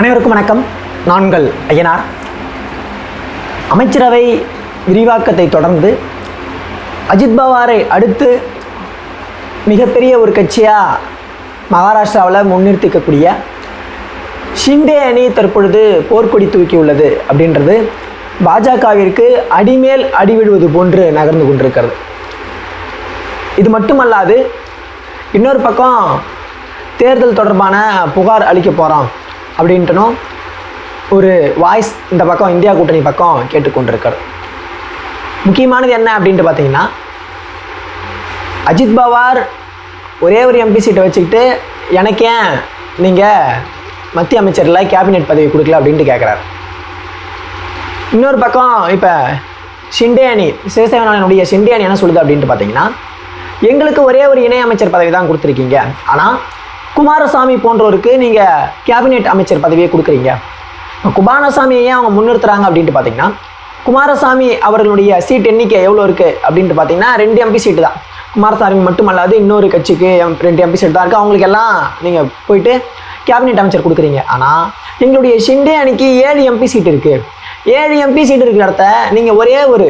அனைவருக்கும் வணக்கம். நான்கள் ஐயனார். அமைச்சரவை விரிவாக்கத்தை தொடர்ந்து அஜித் பவாரை அடுத்து மிகப்பெரிய ஒரு கட்சியாக மகாராஷ்டிராவில் முன்னிறுத்திக்கக்கூடிய ஷிண்டே அணி தற்பொழுது போர்க்கொடி தூக்கியுள்ளது அப்படின்றது பாஜகவிற்கு அடிமேல் அடிவிடுவது போன்று நகர்ந்து கொண்டிருக்கிறது. இது மட்டுமல்லாது இன்னொரு பக்கம் தேர்தல் தொடர்பான புகார் அளிக்க போகிறோம் அப்படின்ட்டுனும் ஒரு வாய்ஸ் இந்த பக்கம் இந்தியா கூட்டணி பக்கம் கேட்டுக்கொண்டிருக்கார். முக்கியமானது என்ன அப்படின்ட்டு பார்த்தீங்கன்னா அஜித் பவார் ஒரே ஒரு எம்பி சீட்டை வச்சுக்கிட்டு எனக்கு ஏன் நீங்கள் மத்திய அமைச்சரில் கேபினெட் பதவி கொடுக்கல அப்படின்ட்டு கேட்குறாரு இன்னொரு பக்கம் இப்போ ஷிண்டே அணி சிவசேனானுடைய ஷிண்டே அணி என்ன சொல்லுது அப்படின்ட்டு பார்த்தீங்கன்னா எங்களுக்கு ஒரே ஒரு இணை அமைச்சர் பதவி தான் கொடுத்துருக்கீங்க. ஆனால் குமாரசாமி போன்றோருக்கு நீங்கள் கேபினெட் அமைச்சர் பதவியை கொடுக்குறீங்க. குமாரசாமியை ஏன் அவங்க முன்னிறுத்துறாங்க அப்படின்ட்டு பார்த்தீங்கன்னா குமாரசாமி அவர்களுடைய சீட் எண்ணிக்கை எவ்வளோ இருக்குது அப்படின்ட்டு பார்த்தீங்கன்னா ரெண்டு எம்பி சீட்டு தான். குமாரசாமி மட்டுமல்லாது இன்னொரு கட்சிக்கு எம்- ரெண்டு எம்பி சீட் தான் இருக்குது அவங்களுக்கு எல்லாம் நீங்கள் போயிட்டு கேபினெட் அமைச்சர் கொடுக்குறீங்க. ஆனால் எங்களுடைய ஷிண்டே அணிக்கு ஏழு எம்பி சீட் இருக்குது ஏழு எம்பி சீட் இருக்கிற இடத்த நீங்கள் ஒரே ஒரு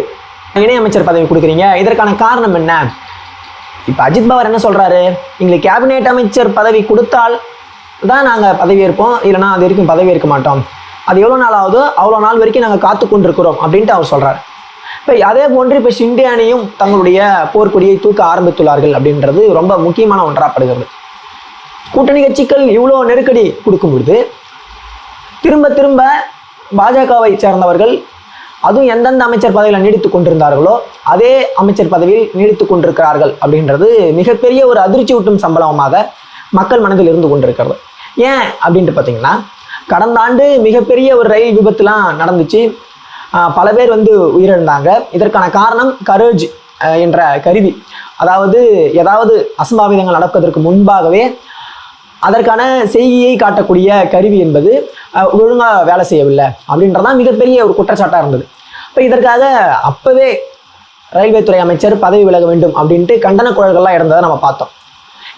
இணையமைச்சர் பதவி கொடுக்குறீங்க. இதற்கான காரணம் என்ன? இப்போ அஜித் பவர் என்ன சொல்கிறாரு எங்களுக்கு கேபினெட் அமைச்சர் பதவி கொடுத்தால் தான் நாங்கள் பதவி ஏற்போம் இல்லைனா அது வரைக்கும் பதவி ஏற்க மாட்டோம். அது எவ்வளோ நாள் ஆகுதோ அவ்வளோ நாள் வரைக்கும் நாங்கள் காத்து கொண்டிருக்கிறோம் அப்படின்ட்டு அவர் சொல்கிறார் இப்போ அதே போன்று இப்போ ஷிண்டே அணியும் தங்களுடைய போர்க்கொடியை தூக்க ஆரம்பித்துள்ளார்கள் அப்படின்றது ரொம்ப முக்கியமான ஒன்றாகப்படுகிறது கூட்டணி கட்சிகள் இவ்வளோ நெருக்கடி கொடுக்கும் பொழுது திரும்ப திரும்ப பாஜகவை சேர்ந்தவர்கள் அதுவும் எந்தெந்த அமைச்சர் பதவியில் நீடித்து கொண்டிருந்தார்களோ அதே அமைச்சர் பதவியில் நீடித்து கொண்டிருக்கிறார்கள் அப்படின்றது மிகப்பெரிய ஒரு அதிர்ச்சி ஊட்டும் சம்பளமாக மக்கள் மனதில் இருந்து கொண்டிருக்கிறது. ஏன் அப்படின்ட்டு பார்த்தீங்கன்னா கடந்த ஆண்டு மிகப்பெரிய ஒரு ரயில் விபத்துலாம் நடந்துச்சு. பல பேர் வந்து உயிரிழந்தாங்க. இதற்கான காரணம் கரேஜ் என்ற கருவி. அதாவது ஏதாவது அசம்பாவிதங்கள் நடப்பதற்கு முன்பாகவே அதற்கான செய்தியை காட்டக்கூடிய கருவி என்பது ஒழுங்காக வேலை செய்யவில்லை அப்படின்றதான் மிகப்பெரிய ஒரு குற்றச்சாட்டாக இருந்தது. இப்போ இதற்காக அப்போவே ரயில்வே துறை அமைச்சர் பதவி விலக வேண்டும் அப்படின்ட்டு கண்டன குரல்கள்லாம் இருந்ததை நம்ம பார்த்தோம்.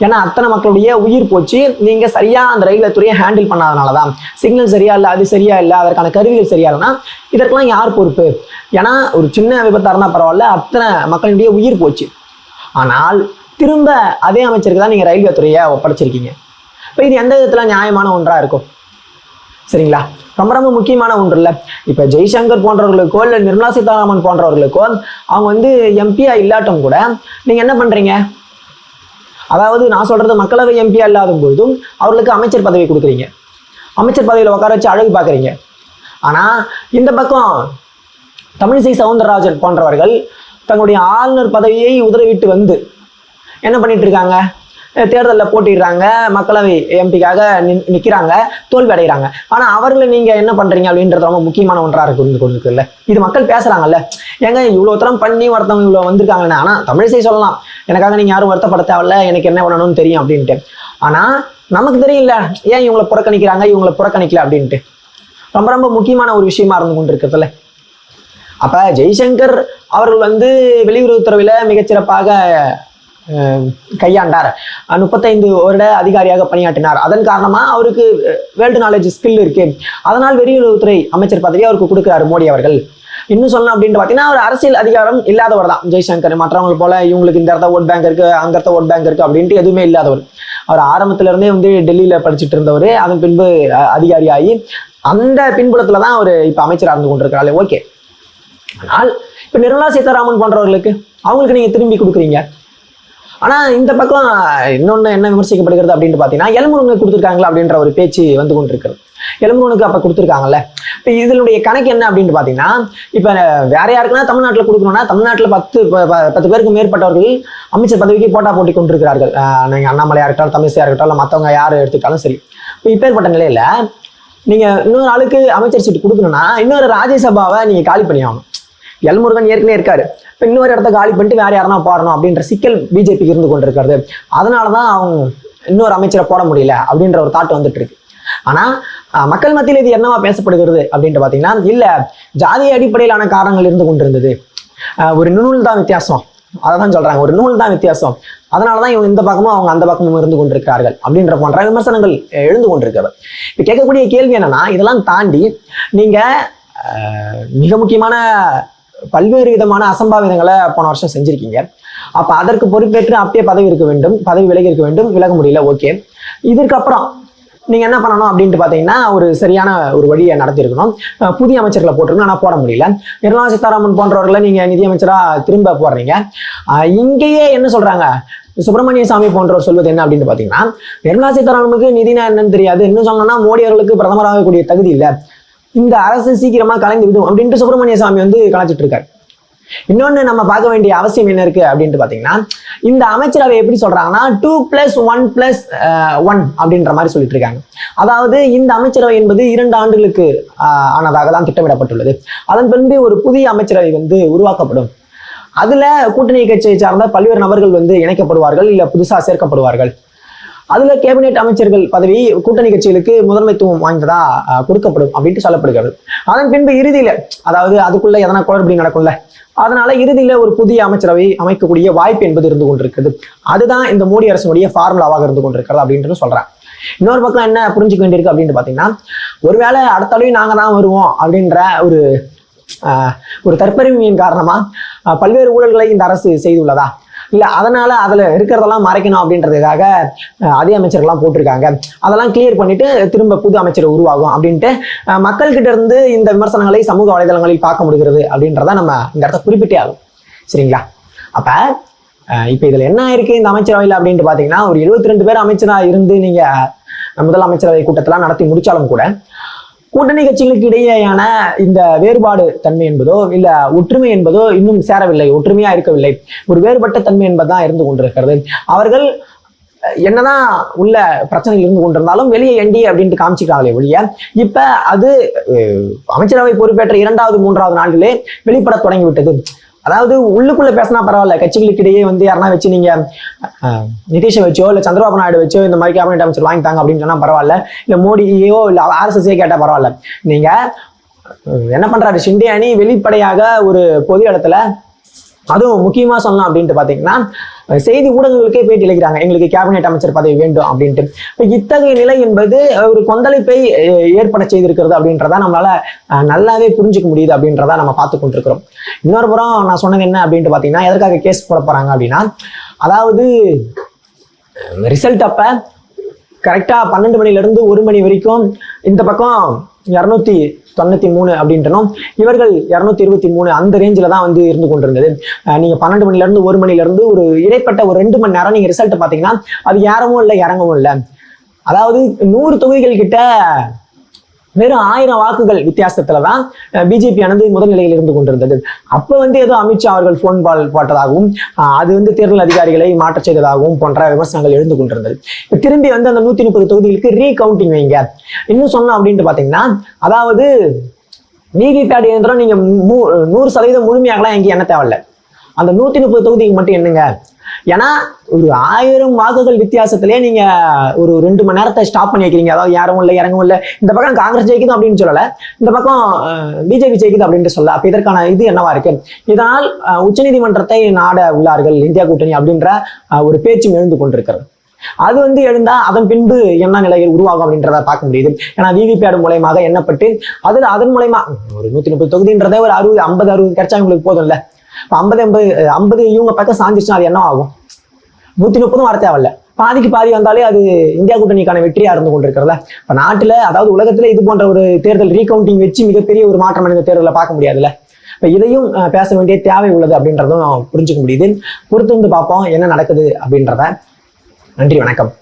ஏன்னா அத்தனை மக்களுடைய உயிர் போச்சு. நீங்கள் சரியாக அந்த ரயில்வே துறையை ஹேண்டில் பண்ணாதனால தான் சிக்னல் சரியா இல்லை அது சரியா இல்லை அதற்கான கருவிகள் சரியா இல்லைன்னா இதற்கெல்லாம் யார் பொறுப்பு? ஏன்னா ஒரு சின்ன விபத்தாக இருந்தால் பரவாயில்ல அத்தனை மக்களுடைய உயிர் போச்சு. ஆனால் திரும்ப அதே அமைச்சருக்கு தான் நீங்கள் ரயில்வே துறையை ஒப்படைச்சிருக்கீங்க. இப்போ இது எந்த விதத்தில் நியாயமான ஒன்றாக இருக்கும்? சரிங்களா? ரொம்ப ரொம்ப முக்கியமான ஒன்று இல்லை இப்போ ஜெய்சங்கர் போன்றவர்களுக்கோ இல்லை நிர்மலா சீதாராமன் போன்றவர்களுக்கோ அவங்க வந்து எம்பியா இல்லாட்டும் கூட நீங்கள் என்ன பண்ணுறீங்க அதாவது நான் சொல்கிறது மக்களவை எம்பியா இல்லாத பொழுதும் அவர்களுக்கு அமைச்சர் பதவி கொடுக்குறீங்க. அமைச்சர் பதவியில் உட்கார வச்சு அழகு பார்க்குறீங்க. ஆனால் இந்த பக்கம் தமிழிசை சவுந்தரராஜன் போன்றவர்கள் தங்களுடைய ஆளுநர் பதவியை உதறிவிட்டு வந்து என்ன பண்ணிட்டு இருக்காங்க? தேர்தலில் போட்டிடுறாங்க. மக்களவை எம்பிக்காக நிற்கிறாங்க தோல்வி அடைகிறாங்க ஆனால் அவர்களை நீங்கள் என்ன பண்ணுறீங்க அப்படின்றது ரொம்ப முக்கியமான ஒன்றாக இருக்கு இருந்து இது மக்கள் பேசுகிறாங்கல்ல ஏங்க இவ்வளோ தரம் பண்ணி ஒருத்தவங்க இவ்வளோ வந்திருக்காங்கன்னா. ஆனால் தமிழிசை சொல்லலாம். எனக்காக நீங்கள் யாரும் வருத்தப்பட தேவையில்ல. எனக்கு என்ன பண்ணணும்னு தெரியும் அப்படின்ட்டு. ஆனால் நமக்கு தெரியல ஏன் இவங்களை புறக்கணிக்கிறாங்க இவங்களை புறக்கணிக்கல அப்படின்ட்டு. ரொம்ப ரொம்ப முக்கியமான ஒரு விஷயமா இருந்து கொண்டு இருக்கிறதுல அப்போ ஜெய்சங்கர் அவர்கள் வந்து வெளியுறவுத்துறையில் மிகச்சிறப்பாக கையாண்டார். முப்பத்தைந்து வருட அதிகாரியாக பணியாற்றினார். அதன் காரணமாக அவருக்கு வேர்ல்டு நாலேஜ் ஸ்கில் இருக்கு. அதனால் வெளியுறவுத்துறை அமைச்சர் பதவி அவருக்கு கொடுக்குறாரு மோடி அவர்கள். இன்னும் சொல்லணும் அப்படின்னு பார்த்தீங்கன்னா அவர் அரசியல் அதிகாரம் இல்லாதவர் தான். ஜெய்சங்கர் மற்றவங்க போல இவங்களுக்கு இந்த இடத்த ஓட் பேங்க் இருக்கு அந்த இடத்த ஓட் பேங்க் இருக்கு அப்படின்ட்டு எதுவுமே இல்லாதவர். அவர் ஆரம்பத்துல இருந்தே வந்து டெல்லியில படிச்சுட்டு இருந்தவர். அதன் பின்பு அதிகாரியாகி அந்த பின்புலத்துல தான் அவர் இப்போ அமைச்சராக இருந்து கொண்டிருக்கிறாரு. ஓகே. ஆனால் இப்போ நிர்மலா சீதாராமன் போன்றவர்களுக்கு அவங்களுக்கு நீங்கள் திரும்பி கொடுக்குறீங்க. ஆனால் இந்த பக்கம் இன்னொன்று என்ன விமர்சிக்கப்படுகிறது அப்படின்னு பார்த்தீங்கன்னா எலும்புருங்க கொடுத்துருக்காங்களா அப்படின்ற ஒரு பேச்சு வந்து கொண்டிருக்கிறது. எலும்புனுக்கு அப்போ கொடுத்துருக்காங்கல்ல. இப்போ இதனுடைய கணக்கு என்ன அப்படின்னு பார்த்தீங்கன்னா இப்போ வேற யாருக்குன்னா தமிழ்நாட்டில் கொடுக்கணும்னா தமிழ்நாட்டில் பத்து ப- பத்து பேருக்கு மேற்பட்டவர்கள் அமைச்சர் பதவிக்கு போட்டா போட்டி கொண்டிருக்கிறார்கள். நீங்கள் அண்ணாமலையா இருக்கட்டும் தமிழிசையா இருக்கட்டும் இல்லை மற்றவங்க யார் எடுத்துக்கிட்டாலும் சரி. இப்போ இப்பேற்பட்ட நிலையில் நீங்கள் இன்னொரு ஆளுக்கு அமைச்சர் சீட்டு கொடுக்கணும்னா இன்னொரு ராஜ்யசபாவை நீங்கள் காலி பண்ணி ஆகணும் எல்முருகன் ஏற்கனவே இருக்காரு. இப்போ இன்னொரு இடத்த காலி பண்ணிட்டு வேற யாருன்னா போடணும் அப்படின்ற சிக்கல் பிஜேபிக்கு இருந்து கொண்டிருக்கிறது. அதனால தான் அவங்க இன்னொரு அமைச்சரை போட முடியல அப்படின்ற ஒரு தாட் வந்துட்டு இருக்கு ஆனா மக்கள் மத்தியில் இது என்னவா பேசப்படுகிறது அப்படின்ட்டு பார்த்தீங்கன்னா இல்ல ஜாதி அடிப்படையிலான காரணங்கள் இருந்து கொண்டிருந்தது. ஒரு நூல் தான் வித்தியாசம். அதை தான் சொல்றாங்க. ஒரு நூல் தான் வித்தியாசம். அதனால தான் இவங்க இந்த பக்கமும் அவங்க அந்த பக்கமும் இருந்து கொண்டிருக்கிறார்கள் அப்படின்ற போன்ற விமர்சனங்கள் எழுந்து கொண்டிருக்கிறது. இப்போ கேட்கக்கூடிய கேள்வி என்னன்னா இதெல்லாம் தாண்டி நீங்க அஹ், மிக முக்கியமான பல்வேறு விதமான அசம்பாவிதங்களை போன வருஷம் செஞ்சிருக்கீங்க. அப்ப அதற்கு பொறுப்பேற்று அப்படியே பதவி இருக்க வேண்டும். பதவி விலகி இருக்க வேண்டும். விலக முடியல ஓகே. இதுக்கப்புறம் நீங்க என்ன பண்ணணும் அப்படின்ட்டு பாத்தீங்கன்னா ஒரு சரியான ஒரு வழியை நடத்திருக்கணும் புதிய அமைச்சர்களை போட்டிருக்கணும். ஆனா போட முடியல. நிர்மலா சீதாராமன் போன்றவர்களை நீங்க நிதியமைச்சரா திரும்ப போடுறீங்க. இங்கேயே என்ன சொல்றாங்க? சுப்பிரமணிய சாமி போன்றவர் சொல்வது என்ன அப்படின்னு பாத்தீங்கன்னா நிர்மலா சீதாராமனுக்கு நிதினா என்னன்னு தெரியாது. இன்னும் சொல்லணும்னா மோடி அவர்களுக்கு பிரதமராகக்கூடிய தகுதி இல்லை. இந்த அரசு சீக்கிரமா கலைந்து விடும் அப்படின்ட்டு சுப்பிரமணிய சாமி வந்து கலாச்சிட்டு இருக்காரு. இன்னொன்னு நம்ம பார்க்க வேண்டிய அவசியம் என்ன இருக்கு அப்படின்ட்டு பாத்தீங்கன்னா இந்த அமைச்சரவை எப்படி சொல்றாங்கன்னா two plus one plus one அப்படின்ற மாதிரி சொல்லிட்டு இருக்காங்க. அதாவது இந்த அமைச்சரவை என்பது இரண்டு ஆண்டுகளுக்கு ஆஹ், ஆனதாக தான் திட்டமிடப்பட்டுள்ளது. அதன் பின்பு ஒரு புதிய அமைச்சரவை வந்து உருவாக்கப்படும். அதுல கூட்டணி கட்சியை சார்ந்த பல்வேறு நபர்கள் வந்து இணைக்கப்படுவார்கள் இல்ல புதுசா சேர்க்கப்படுவார்கள். அதுல கேபினெட் அமைச்சர்கள் பதவி கூட்டணி கட்சிகளுக்கு முதன்மைத்துவம் வாய்ந்ததா கொடுக்கப்படும் அப்படின்ட்டு சொல்லப்படுகிறது. அதன் பின்பு இறுதியில அதாவது அதுக்குள்ள எதனா குளறுபடி நடக்கும்ல அதனால இறுதியில ஒரு புதிய அமைச்சரவை அமைக்கக்கூடிய வாய்ப்பு என்பது இருந்து கொண்டிருக்குது. அதுதான் இந்த மோடி அரசுடைய ஃபார்முலாவாக இருந்து கொண்டிருக்கிறது அப்படின்றது சொல்றேன் இன்னொரு பக்கம் என்ன புரிஞ்சுக்க வேண்டியிருக்கு அப்படின்னு பாத்தீங்கன்னா ஒருவேளை அடுத்த நாங்க தான் வருவோம் அப்படின்ற ஒரு ஆஹ், ஒரு தற்பெருமையின் காரணமா பல்வேறு ஊழல்களை இந்த அரசு செய்துள்ளதா? இல்லை அதனால அதுல இருக்கிறதெல்லாம் மறைக்கணும் அப்படின்றதுக்காக அதே அமைச்சர்கள்லாம் போட்டிருக்காங்க. அதெல்லாம் கிளியர் பண்ணிட்டு திரும்ப புது அமைச்சர் உருவாகும் அப்படின்ட்டு மக்கள்கிட்ட இருந்து இந்த விமர்சனங்களை சமூக வலைதளங்களில் பார்க்க முடிகிறது அப்படின்றத நம்ம இந்த இடத்த குறிப்பிட்டே ஆகும் சரிங்களா? அப்ப இப்போ இப்ப இதுல என்ன ஆயிருக்கு இந்த அமைச்சரவையில் அப்படின்ட்டு பாத்தீங்கன்னா ஒரு 72 ரெண்டு பேர் அமைச்சரா இருந்து நீங்க முதலமைச்சரவை கூட்டத்தெல்லாம் நடத்தி முடிச்சாலும் கூட கூட்டணி கட்சிகளுக்கு இடையேயான இந்த வேறுபாடு தன்மை என்பதோ இல்ல ஒற்றுமை என்பதோ இன்னும் சேரவில்லை ஒற்றுமையா இருக்கவில்லை. ஒரு வேறுபட்ட தன்மை என்பதுதான் இருந்து கொண்டிருக்கிறது. அவர்கள் என்னதான் உள்ள பிரச்சனைகள் இருந்து கொண்டிருந்தாலும் வெளியே என்டி அப்படின்ட்டு காமிச்சிருக்காங்களே ஒழிய இப்ப அது அமைச்சரவை பொறுப்பேற்ற இரண்டாவது மூன்றாவது நாளிலே வெளிப்பட தொடங்கிவிட்டது. அதாவது உள்ளுக்குள்ள பேசினா பரவாயில்ல. கட்சிகளுக்கு இடையே வந்து யாருன்னா வச்சு நீங்க அஹ், நிதிஷை வச்சோ இல்ல சந்திரபாபு நாயுடு வச்சோ இந்த மாதிரி கேபினெட் அமைச்சர் வாங்கிட்டாங்க அப்படின்னு சொன்னா பரவாயில்ல. இல்ல மோடியோ இல்ல ஆர்எஸ்எஸ்ஏ கேட்டா பரவாயில்ல. நீங்க என்ன பண்றாரு? ஷிண்டே அணி வெளிப்படையாக ஒரு பொது இடத்துல அதுவும் முக்கியமாக சொல்லலாம் அப்படின்ட்டு பார்த்தீங்கன்னா செய்தி ஊடகங்களுக்கே பேட்டி அளிக்கிறாங்க. எங்களுக்கு கேபினெட் அமைச்சர் பதவி வேண்டும் அப்படின்ட்டு. இப்போ இத்தகைய நிலை என்பது ஒரு கொந்தளிப்பை ஏற்பட செய்திருக்கிறது அப்படின்றத நம்மளால நல்லாவே புரிஞ்சுக்க முடியுது அப்படின்றத நம்ம பார்த்து கொண்டிருக்கிறோம். இன்னொரு புறம் நான் சொன்னது என்ன அப்படின்ட்டு பார்த்தீங்கன்னா எதற்காக கேஸ் போட போகிறாங்க அப்படின்னா அதாவது ரிசல்ட் அப்போ கரெக்டாக பன்னெண்டு மணிலேருந்து ஒரு மணி வரைக்கும் இந்த பக்கம் இரநூத்தி தொண்ணூற்றி மூணு அப்படின்றனும் இவர்கள் இரநூத்தி இருபத்தி மூணு அந்த ரேஞ்சில் தான் வந்து இருந்து கொண்டிருந்தது. நீங்கள் பன்னெண்டு மணிலேருந்து ஒரு மணிலேருந்து ஒரு இடைப்பட்ட ஒரு ரெண்டு மணி நேரம் நீங்கள் ரிசல்ட் பார்த்தீங்கன்னா அது ஏறவும் இல்லை இறங்கவும் இல்லை. அதாவது நூறு தொகுதிகள் கிட்ட வெறும் ஆயிரம் வாக்குகள் வித்தியாசத்துல தான் பிஜேபி ஆனது முதல் நிலையில் இருந்து கொண்டிருந்தது. அப்ப வந்து ஏதோ அமித்ஷா அவர்கள் போன் பால் போட்டதாகவும் அது வந்து தேர்தல் அதிகாரிகளை மாற்றச் செய்ததாகவும் போன்ற விமர்சனங்கள் எழுந்து கொண்டிருந்தது. இப்ப திரும்பி வந்து அந்த நூத்தி முப்பது தொகுதிகளுக்கு ரீகவுண்டிங் வைங்க. இன்னும் சொன்னோம் அப்படின்ட்டு பாத்தீங்கன்னா அதாவது விவிபேட் இயந்திரம் நீங்க மூ- நூறு சதவீதம் முழுமையாகலாம் எங்கேயும் என்ன தேவையில்ல. அந்த நூத்தி முப்பது தொகுதிக்கு மட்டும் என்னங்க? ஏன்னா ஒரு ஆயிரம் வாக்குகள் வித்தியாசத்திலே நீங்க ஒரு ரெண்டு மணி நேரத்தை ஸ்டாப் பண்ணி வைக்கிறீங்க. அதாவது யாரும் இல்லை இறங்கவும் இல்லை. இந்த பக்கம் காங்கிரஸ் ஜெயிக்குது அப்படின்னு சொல்லல. இந்த பக்கம் பிஜேபி ஜெயிக்குது அப்படின்ட்டு சொல்ல அப்ப இதற்கான இது என்னவா இருக்கு? இதனால் உச்சநீதிமன்றத்தை நாட உள்ளார்கள் இந்தியா கூட்டணி அப்படின்ற ஒரு பேச்சும் எழுந்து கொண்டிருக்கிறது. அது வந்து எழுந்தா அதன் பின்பு என்ன நிலையில் உருவாகும் அப்படின்றத பார்க்க முடியுது. ஏன்னா விவிபேடு மூலயமாக எண்ணப்பட்டு அதுல அதன் மூலயமா ஒரு நூத்தி முப்பது தொகுதின்றதே ஒரு அறுபது ஐம்பது அறுபது கிடைச்சா உங்களுக்கு போதும் இல்லை இப்போ ஐம்பது எண்பது ஐம்பது இவங்க பக்கம் சாஞ்சிச்சுன்னா அது என்ன ஆகும் நூற்றி முப்பதும் வர தேவையில்ல. பாதிக்கு பாதி வந்தாலே அது இந்தியா கூட்டணிக்கான வெற்றியாக இருந்து கொண்டிருக்கிறதா இப்ப நாட்டுல அதாவது உலகத்துல இது போன்ற ஒரு தேர்தல் ரீகவுண்டிங் வச்சு மிகப்பெரிய ஒரு மாற்றம் அடைந்த தேர்தலை பார்க்க முடியாதுல்ல. இப்ப இதையும் பேச வேண்டிய தேவை உள்ளது அப்படின்றதும் புரிஞ்சுக்க முடியுது. பொறுத்து வந்து பார்ப்போம் என்ன நடக்குது அப்படின்றத. நன்றி வணக்கம்.